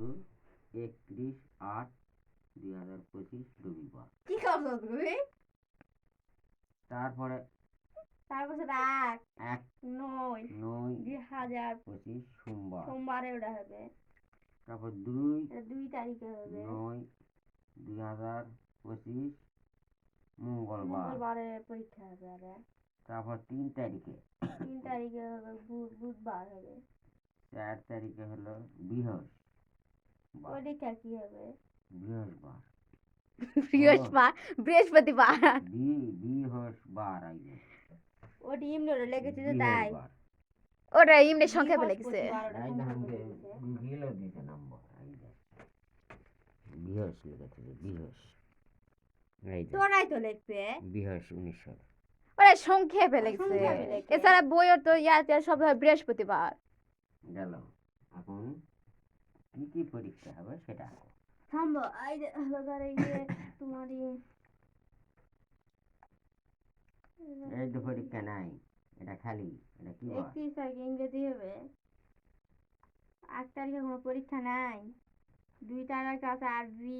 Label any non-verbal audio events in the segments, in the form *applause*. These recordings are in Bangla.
শুরু একত্রিশ আট দুই হাজার পঁচিশ রবিবার। কি করছ তুমি? তারপরে তারপর এক এক নয় নয় দুই হাজার পঁচিশ সোমবার। সোমবারে ওটা হবে। তারপর দুই এটা দুই তারিখে হবে। নয় দুই হাজার পঁচিশ মঙ্গলবার। মঙ্গলবারে পরীক্ষা হবে আরে। তারপর তিন তারিখে। তিন তারিখে হবে বুধ বুধবার হবে। চার তারিখে হলো বৃহস্পতিবার পরীক্ষা কি হবে। *laughs* বৃহস্পতিবার। বৃহস্পতিবার বৃহস্পতিবার। বি- বৃহস্পতিবার আইবে ওটি ওটা লেগেছে যে তাই। ওটা এমনি সংক্ষেপে লেগেছে। সংক্ষেপে লেগেছে। দিতে নাম্বার বৃহস লিখেছে বৃহস। তোরাই তো লিখবে। বৃহস উনিশশো। ওটা সংক্ষেপে লেগেছে। এছাড়া বইয়ের তো ইয়া টিয়া সব হয় বৃহস্পতিবার। গেল। এখন কি কি পরীক্ষা হবে সেটা। থামবো এই যে এবার এই যে তোমার ইয়ে। এই তো পরীক্ষা নাই এটা খালি এটা কি একত্রিশ তারিখে ইংরেজি হবে। আট তারিখে কোনো পরীক্ষা নাই। দুই তারিখে আছে আরবি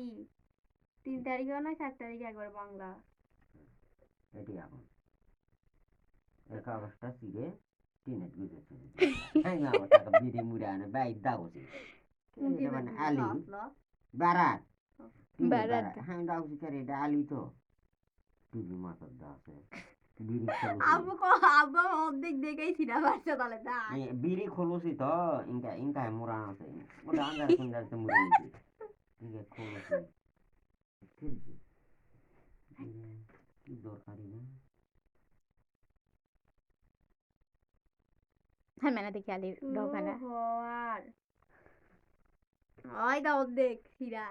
তিন তারিখেও নয় চার তারিখে একবার বাংলা। এটি এখন *laughs* এই কাগজটা চিরে টিনে গুজেছে বিড়ি মুড়ে আনে বাই দাও এটা মানে আলি? বারাত। বারাত। হ্যাঁ দাও শিকার এটা আলি তো। টুপি মাথার দাও আছে। *laughs* আব্বু কো আব্বু অর্ধেক দেখেই পারছ তাহলে তাই খোলসি বিড়ি খোলসি তো ইনকা ইনকা মুরা আছে। ওটা আন্দাজ *laughs* সুন্দর তো ঠিক আছে খোলসি। খেলছি কি দরকারি না? হ্যাঁ মেনা দেখি আলি ঢোকানা হয় অর্ধেক এটা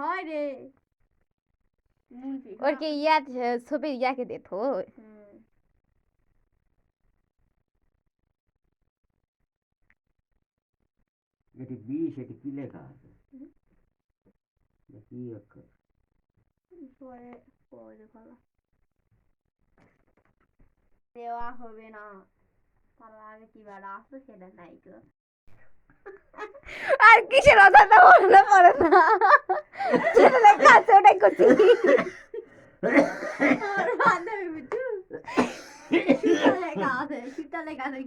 হয় রে মুন্সি ওর কি ইয়া ছবি ইয়াকে দে এটি বিষ এটি কি লেখা আছে কি অক্ষর পরে পরে ভালো দেওয়া হবে না তার আগে কি বার আসবে সেটা নাই গো আর কিসের কথাটা মনে পড়ে না। যেটা আছে ওটাই করছি।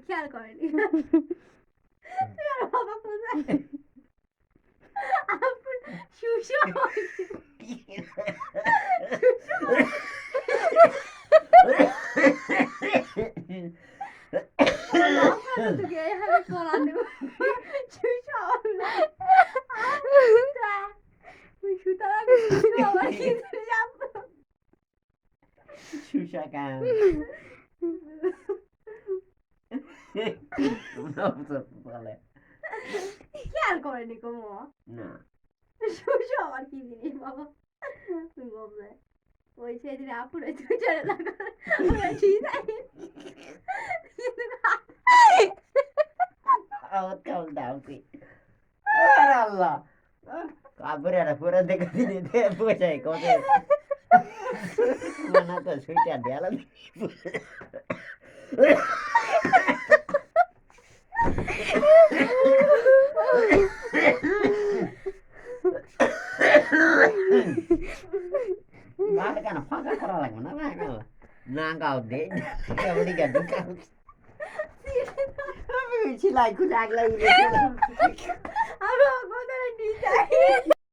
খেয়াল করেনি তুই আর বাবা কোথায় আপন শুশু তোকে এইভাবে করা দেব শুশু তুই সুতরাং শুশু আমার কি জানতো সুশাকাম বলে খেয়াল করেনি কোনো না শুশু আমার কি জিনিস বাবা তুই বলবে ওই সেদিন আপুরে তুই চলে লাগা ঠিক আছে আওয়াজ কাল দাও তুই আরে আল্লাহ কাবরে আর পুরো দেখে দিনে দে বসাই কত মানা তো সুইটা দেয়ালা মার কেন ফাঁকা করা লাগবে না না কেন না গাও দে কেমনি গা ঢুকাও আমি সেলাই খুলে আগলাই